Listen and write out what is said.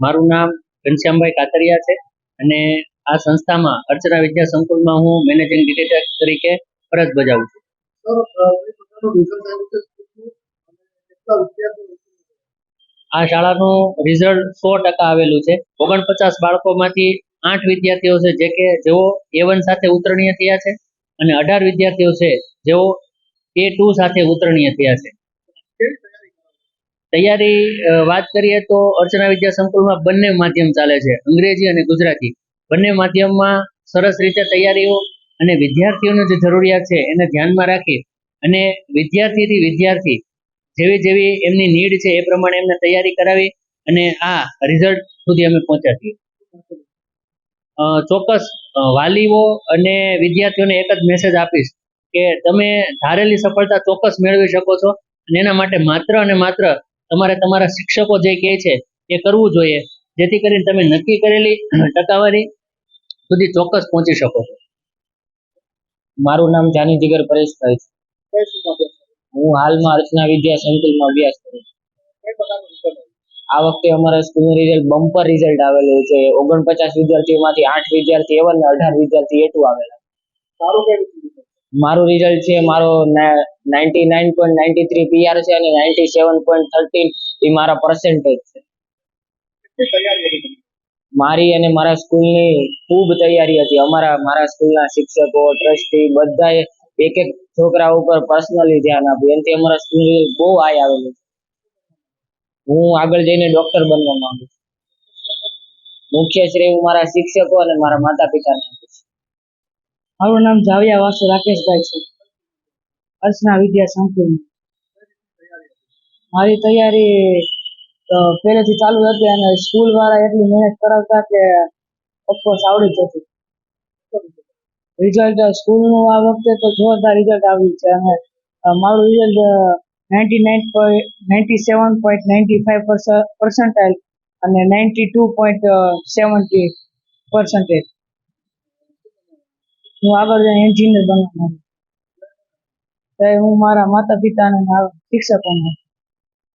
મારું નામ ઘનશ્યામભાઈ કાતરિયા છે અને આ સંસ્થામાં અર્ચના વિદ્યા સંકુલમાં હું મેનેજિંગ ડિરેક્ટર તરીકે ફરજ બજાવું છું. આ શાળાનું રિઝલ્ટ સો ટકા આવેલું છે. ઓગણપચાસ બાળકોમાંથી આઠ વિદ્યાર્થીઓ છે જે કે જેઓ એ વન સાથે ઉત્તીર્ણ થયા છે અને અઢાર વિદ્યાર્થીઓ છે જેઓ એ ટુ સાથે ઉત્તીર્ણ થયા છે. તૈયારી વાત કરીએ તો અર્ચના વિદ્યા સંકુલમાં બંને માધ્યમ ચાલે છે, અંગ્રેજી અને ગુજરાતી. બંને માધ્યમમાં સરસ રીતે તૈયારીઓ અને વિદ્યાર્થીઓની જે જરૂરિયાત છે એને ધ્યાનમાં રાખી અને વિદ્યાર્થીથી વિદ્યાર્થી જેવી જેવી એમની નીડ છે એ પ્રમાણે એમને તૈયારી કરાવી અને આ રિઝલ્ટ સુધી અમે પહોંચ્યા ચોક્કસ વાલીઓ અને વિદ્યાર્થીઓને એક જ મેસેજ આપીશ કે તમે ધારેલી સફળતા ચોક્કસ મેળવી શકો છો અને એના માટે માત્ર અને માત્ર તમારે તમારા શિક્ષકો જે કહે છે એ કરવું જોઈએ. જેથી કરીને તમે નક્કી કરેલી ટકાવારી સુધી ચોક્કસ પહોંચી શકો. છો મારું નામ જાની જીગર પરેશભાઈ છે. હું હાલમાં અર્ચના વિદ્યા સંકુલમાં અભ્યાસ કરું આ વખતે અમારા સ્કૂલનું રિઝલ્ટ બમ્પર રિઝલ્ટ આવેલું છે. ઓગણપચાસ વિદ્યાર્થીઓમાંથી આઠ વિદ્યાર્થી એવન અને અઢાર વિદ્યાર્થી એટુ આવેલા. મારું રિઝલ્ટ છે મારો નાઇન્ટી નાઇન છે અને નાઇન્ટી સેવન પોઈન્ટ થર્ટીન એ મારા પર્સન્ટેજ છે. મારી અને મારા સ્કૂલની ખૂબ તૈયારી હતી. અમારા, મારા સ્કૂલના શિક્ષકો ટ્રસ્ટી બધાએ એક એક છોકરા ઉપર પર્સનલી ધ્યાન આપ્યું. એનાથી અમારા સ્કૂલ બહુ હાઈ આવેલું હું આગળ જઈને ડોક્ટર બનવા માંગુ છું. મુખ્ય શ્રેય હું મારા શિક્ષકો અને મારા માતા પિતાને આપું છું. મારું નામ જાવિયા વાસુ રાકેશભાઈ છે. અર્ચના વિદ્યા સંકુલ મારી તૈયારી પહેલેથી ચાલુ હતી અને સ્કૂલ વાળા એટલી મહેનત કરાવતા કે ઓફકોર્સ આવડી જતું રિઝલ્ટ સ્કૂલનું આ વખતે તો જોરદાર રિઝલ્ટ આવ્યું છે અને મારું result ninety nine point ninety seven point ninety five percentile અને ninety two point seventy percentage હું આગળ જઈને એન્જિનિયર બનવા છું તો હું મારા માતા પિતાને મારા શિક્ષકોને